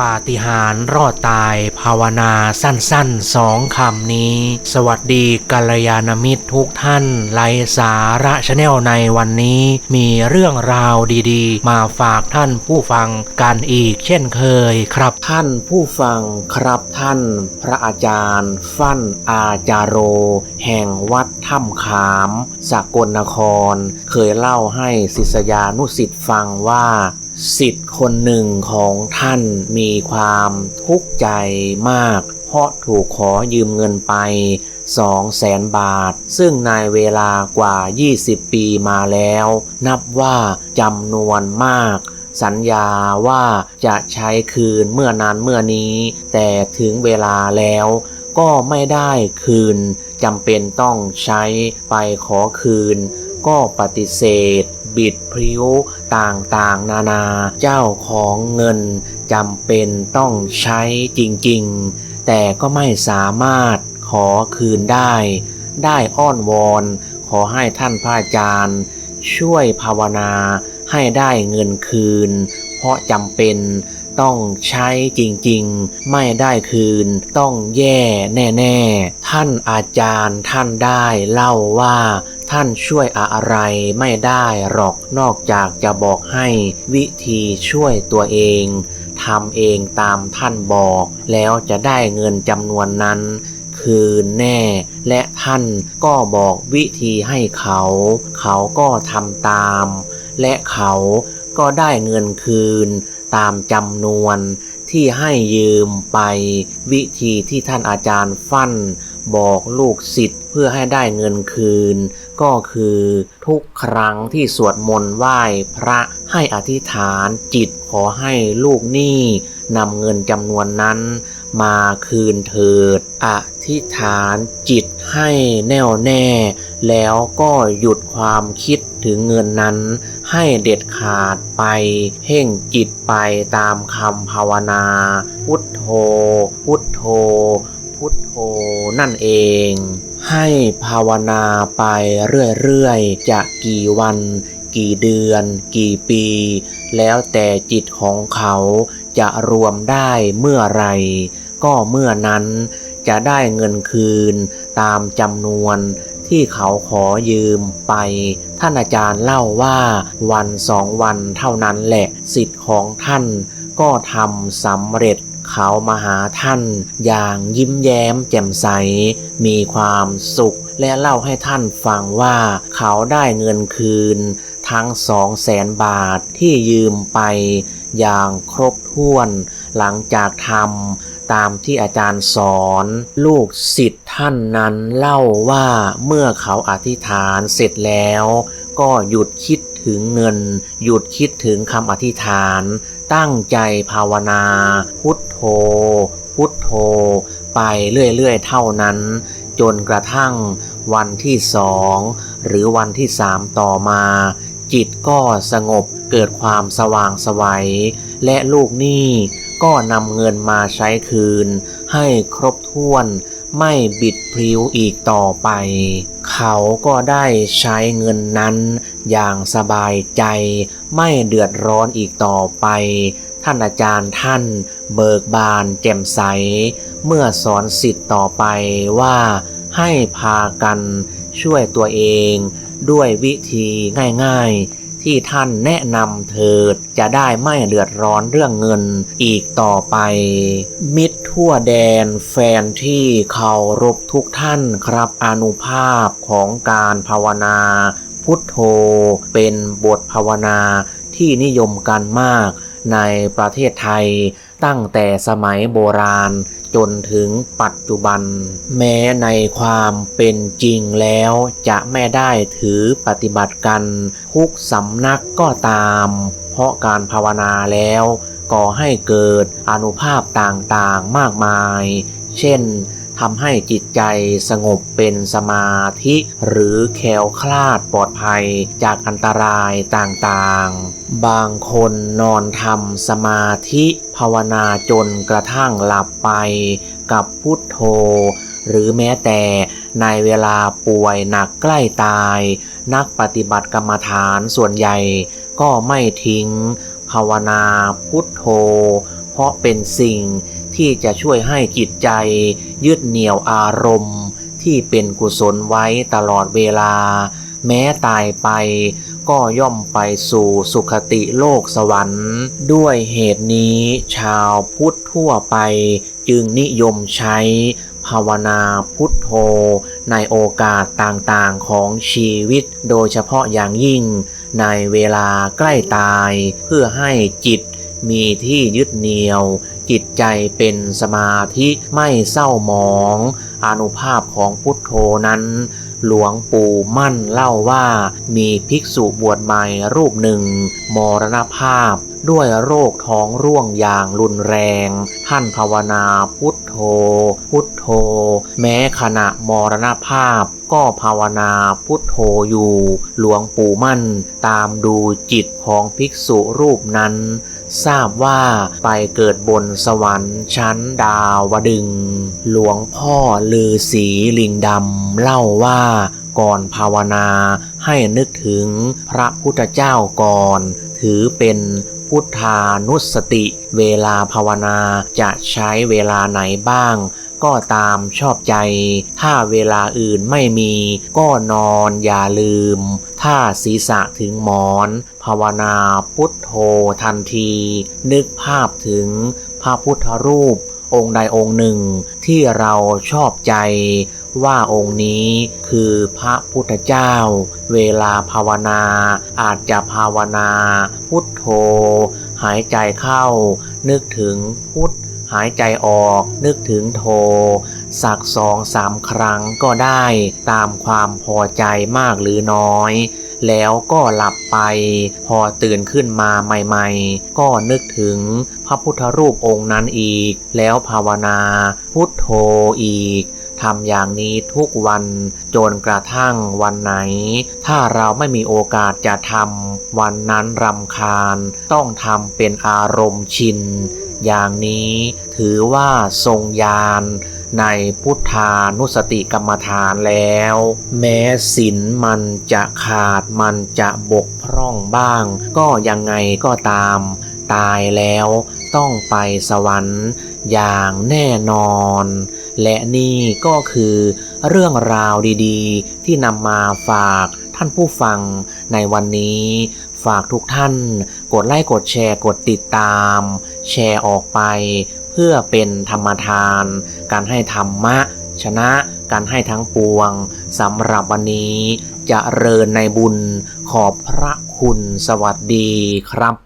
ปาฏิหาริย์รอดตายภาวนาสั้นๆสองคำนี้ สวัสดีกัลยาณมิตรทุกท่านไลสาระชาแนลในวันนี้ มีเรื่องราวดีๆ มาฝากท่านผู้ฟังกันอีกเช่นเคยครับท่านผู้ฟังครับท่าน พระอาจารย์ ฟั่นอาจารโร แห่งวัดถ้ำขามสกลนคร เคยเล่าให้ศิษยานุสิ์ฟังว่า สิทธิ์คนหนึ่งของท่านมีความทุกข์ใจมาก เพราะถูกขอยืมเงินไปสองแสนบาท ซึ่งในเวลากว่า 20 ปีมาแล้ว นับว่าจำนวนมาก สัญญาว่าจะใช้คืนเมื่อนานเมื่อนี้ แต่ถึงเวลาแล้วก็ไม่ได้คืนจำเป็นต้องใช้ไปขอคืน ก็ปฏิเสธ บิดพริ้วต่างๆ นานา เจ้าของเงินจำเป็นต้องใช้จริงๆ แต่ก็ไม่สามารถขอคืนได้ ได้อ้อนวอนขอให้ท่านพระอาจารย์ ช่วยภาวนาให้ได้เงินคืน เพราะจำเป็น ต้องใช้จริงๆ ไม่ได้คืน ต้องแย่แน่ๆ ท่านอาจารย์ท่านได้เล่าว่าท่านช่วยอะไรไม่ได้หรอกนอกจากจะบอกให้วิธีช่วยตัวเองทำเองตามท่านบอก แล้วจะได้เงินจำนวนนั้น คืนแน่ และท่านก็บอกวิธีให้เขา เขาก็ทำตาม และเขาก็ได้เงินคืน ตามจำนวน ที่ให้ยืมไปวิธีที่ท่านอาจารย์ฟั่น บอกลูกศิษย์เพื่อให้ได้เงินคืน ก็คือทุกครั้งที่สวดมนต์ไหว้พระให้อธิษฐานจิตขอให้ลูกหนี้นำเงินจำนวนนั้นมาคืนเถิด อธิษฐานจิตให้แน่วแน่ แล้วก็หยุดความคิดถึงเงินนั้น ให้เด็ดขาดไปเพ่งจิตไปตามคำภาวนาพุทโธ พุทโธ พุทโธนั่นเอง ให้ภาวนาไปเรื่อยๆ จะกี่วันกี่เดือนกี่ปี แล้วแต่จิตของเขาจะรวมได้เมื่อไร ก็เมื่อนั้นจะได้เงินคืนตามจำนวนที่เขาขอยืมไป ท่านอาจารย์เล่าว่าวันสองวันเท่านั้นแหละสิทธิ์ของท่าน ก็ทำสำเร็จเขามาหาท่าน อย่างยิ้มแย้มแจ่มใส มีความสุข และเล่าให้ท่านฟังว่าเขาได้เงินคืน ทั้งสองแสนบาทที่ยืมไปอย่างครบถ้วน หลังจากทำตามที่อาจารย์สอน ลูกศิษย์ท่านนั้นเล่าว่าเมื่อเขาอธิษฐานเสร็จแล้ว ก็หยุดคิด ถึงเงิน หยุดคิดถึงคำอธิษฐาน ตั้งใจภาวนา พุทโธ พุทโธ ไปเรื่อยๆเท่านั้น จนกระทั่งวันที่สองหรือวันที่สามต่อมา จิตก็สงบเกิดความสว่างไสวัย และลูกหนี้ก็นำเงินมาใช้คืน ให้ครบถ้วนไม่บิดพริ้วอีกต่อไป เขาก็ได้ใช้เงินนั้น อย่างสบายใจไม่เดือดร้อนอีกต่อไป ท่านอาจารย์ท่านเบิกบานแจ่มใส เมื่อสอนสิทธิ์ต่อไปว่าให้พากันช่วยตัวเอง ด้วยวิธีง่ายๆ ที่ท่านแนะนำเถิดจะได้ไม่เดือดร้อนเรื่องเงินอีกต่อไป มิตร ทั่วแดนแฟนที่เคารพทุกท่านครับอนุภาพของการภาวนา พุทโธ เป็นบทภาวนาที่นิยมกันมากในประเทศไทยตั้งแต่สมัยโบราณจนถึงปัจจุบัน แม้ในความเป็นจริงแล้วจะไม่ได้ถือปฏิบัติกันทุกสำนักก็ตาม เพราะการภาวนาแล้ว ก่อให้เกิดอนุภาพต่างๆมากมาย เช่นทำให้จิตใจสงบเป็นสมาธิ หรือแคล้วคลาดปลอดภัยจากอันตรายต่างๆ บางคนนอนทำสมาธิภาวนาจนกระทั่งหลับไปกับพุทโธ หรือแม้แต่ในเวลาป่วยหนักใกล้ตาย นักปฏิบัติกรรมฐานส่วนใหญ่ก็ไม่ทิ้ง ภาวนาพุทโธ เพราะเป็นสิ่งที่จะช่วยให้จิตใจ ยึดเหนี่ยวอารมณ์ ที่เป็นกุศลไว้ตลอดเวลา แม้ตายไป ก็ย่อมไปสู่สุคติโลกสวรรค์ ด้วยเหตุนี้ชาวพุทธทั่วไปจึงนิยมใช้ภาวนาพุทโธ ในโอกาสต่างๆของชีวิตโดยเฉพาะอย่างยิ่ง ในเวลาใกล้ตาย เพื่อให้จิตมีที่ยึดเหนี่ยว จิตใจเป็นสมาธิไม่เศร้าหมอง อนุภาพของพุทโธนั้น หลวงปู่มั่นเล่าว่ามีภิกษุบวชใหม่รูปหนึ่ง มรณภาพ ด้วยโรคท้องร่วงอย่างรุนแรง ท่านภาวนาพุทโธ พุทโธ แม้ขณะมรณภาพก็ภาวนาพุทโธอยู่ หลวงปู่มั่น ตามดูจิตของภิกษุรูปนั้น ทราบว่าไปเกิดบนสวรรค์ชั้นดาวดึง หลวงพ่อลือสีลิงดำเล่าว่าก่อนภาวนาให้นึกถึงพระพุทธเจ้าก่อน ถือเป็น พุทธานุสติ เวลาภาวนาจะใช้เวลาไหนบ้าง ก็ตามชอบใจ ถ้าเวลาอื่นไม่มี ก็นอนอย่าลืม ถ้าศีรษะถึงหมอน ภาวนาพุทโธทันที นึกภาพถึงพระพุทธรูปองค์ใดองค์หนึ่งที่เราชอบใจว่าองค์นี้คือพระพุทธเจ้า เวลาภาวนาอาจจะภาวนา พุท โธ หายใจเข้า นึกถึงพุทธหายใจออกนึกถึงโท สักสองสามครั้งก็ได้ตามความพอใจมากหรือน้อย แล้วก็หลับไป พอตื่นขึ้นมาใหม่ๆ ก็นึกถึงพระพุทธรูปองค์นั้นอีก แล้วภาวนา พุทโธอีกทำอย่างนี้ ทุกวันจนกระทั่งวันไหน ถ้าเราไม่มีโอกาสจะทำวันนั้นรำคาญ ต้องทำเป็นอารมณ์ชิน อย่างนี้ถือว่าทรงญาณในพุทธานุสติกรรมฐานแล้ว แม้ศีลมันจะขาดมันจะบกพร่องบ้าง ก็ยังไงก็ตามตายแล้วต้องไปสวรรค์อย่างแน่นอน และนี่ก็คือเรื่องราวดีๆ ที่นำมาฝากท่านผู้ฟังในวันนี้ ฝากทุกท่านกดไลค์กดแชร์กดติดตาม แชร์ออกไป เพื่อเป็นธรรมทาน การให้ธรรมะ ชนะการให้ทั้งปวงสำหรับวันนี้จะเริญในบุญขอบพระคุณสวัสดีครับ